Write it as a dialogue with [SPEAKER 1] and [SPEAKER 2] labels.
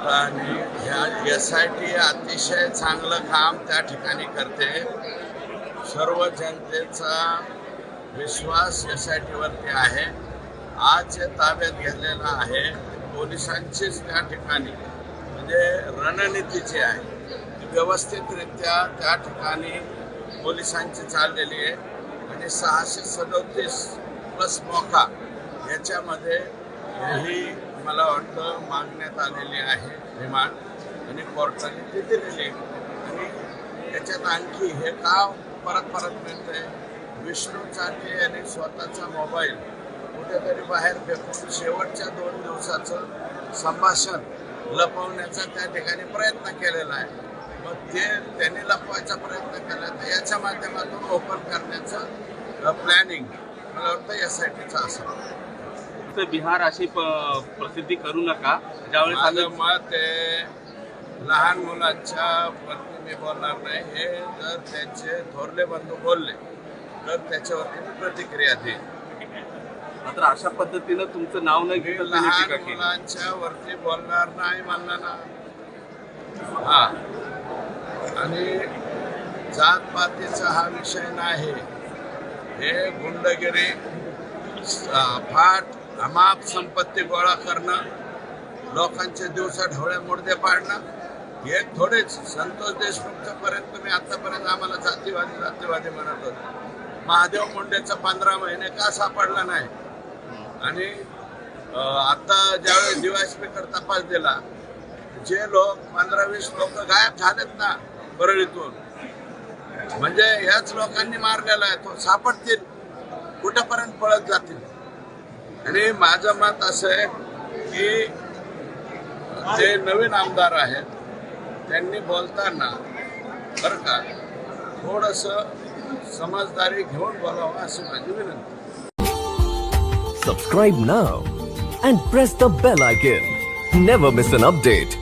[SPEAKER 1] आणि ह्या S I T अतिशय चांगलं काम त्या ठिकाणी करते. सर्व जनतेचा विश्वास एस आय टीवरती आहे. आज जे ताब्यात घेतलेला आहे. पोलिसांचीच त्या ठिकाणी म्हणजे रणनीती जी आहे. ती व्यवस्थितरित्या त्या ठिकाणी पोलिसांची चाललेली आहे. आणि सहाशे सदोतीस प्लस मोका याच्यामध्ये ही मला वाटतं मागण्यात आलेली आहे रिमांड आणि कोर्टाने ते दिलेली आणि याच्यात आणखी हे का परत परत मिळतंय. विष्णू चाटे यांनी स्वतःचा मोबाईल कुठेतरी बाहेर फेकून शेवटच्या दोन दिवसाचं संभाषण लपवण्याचा त्या ठिकाणी प्रयत्न केलेला आहे. मग ते त्यांनी लपवायचा प्रयत्न केला तर याच्या माध्यमातून ओपन करण्याचं प्लॅनिंग मला वाटतं एस आय टीचं असं.
[SPEAKER 2] तर बिहार अशी प्रसिद्धी करू नका. ज्यावेळेस
[SPEAKER 1] माझं
[SPEAKER 2] आम्ही
[SPEAKER 1] मत आहे लहान मुलांच्या वरती मी बोलणार नाही. हे जर त्यांचे थोरले बंधू बोलले तर त्याच्यावरती मी प्रतिक्रिया देईन.
[SPEAKER 2] मात्र अशा पद्धतीनं तुमचं नाव न
[SPEAKER 1] मी
[SPEAKER 2] घेता त्यांनी टीका
[SPEAKER 1] लहान
[SPEAKER 2] केली.
[SPEAKER 1] मुलांच्या वरती बोलणार नाही म्हणलं ना. हा. आणि जातपातीचा हा विषय नाही. हे गुंडगिरी स- फाट अमाप संपत्ती गोळा करणं लोकांचे दिवसा ढवळे मुडदे पाडणं हे थोडेच. संतोष देशमुखच्या पर्यंत तुम्ही आतापर्यंत आम्हाला जातीवादी जातीवादी म्हणत होते. महादेव मुंडेचा पंधरा महिने का सापडला नाही? आणि आता ज्यावेळेस डीवायसपीकर तपास दिला जे लोक पंधरा वीस लोक गायब झालेत ना परळीतून म्हणजे ह्याच लोकांनी मारलेला आहे तो सापडतील कुठेपर्यंत पळत जातील? आणि माझं मत असं आहे की जे नवीन आमदार आहेत त्यांनी बोलताना बरं का थोडस समजदारी घेऊन बोलावं अशी माझी विनंती
[SPEAKER 3] subscribe now and press the bell icon never miss an update